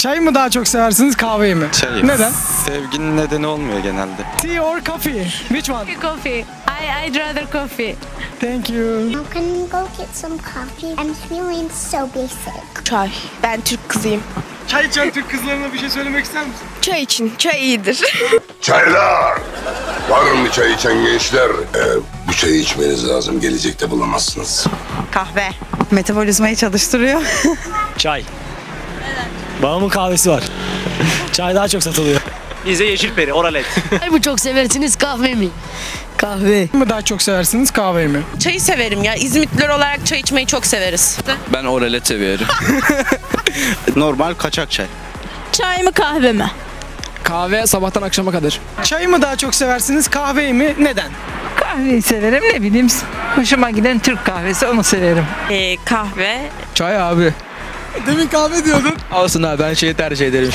Çay mı daha çok seversiniz kahveyi mi? Çay. Neden? Sevginin nedeni olmuyor genelde. Tea or coffee? Which one? Coffee. I I'd rather coffee. Thank you. Now can we go get some coffee? I'm feeling so basic. Çay. Ben Türk kızıyım. Çay içen Türk kızlarına bir şey söylemek ister misin? Çay için. Çay iyidir. Çaylar! Var mı çay içen gençler? Ee, bu çayı içmeniz lazım. Gelecekte bulamazsınız. Kahve. Metabolizmayı çalıştırıyor. Çay. Babamın kahvesi var. Çay daha çok satılıyor. Bize yeşil peri, oralet. Çay mı çok seversiniz kahve mi? Kahve. Çay mı daha çok seversiniz kahveyi mi? Çayı severim ya. İzmitliler olarak çay içmeyi çok severiz. Ben oralet seviyorum. Normal kaçak çay. Çay mı kahve mi? Kahve sabahtan akşama kadar. Çay mı daha çok seversiniz kahveyi mi? Neden? Kahveyi severim ne bileyim. Hoşuma giden Türk kahvesi onu severim. Ee, kahve. Çay abi. Demin kahve diyordun. Olsun abi ben şeyi tercih ederim.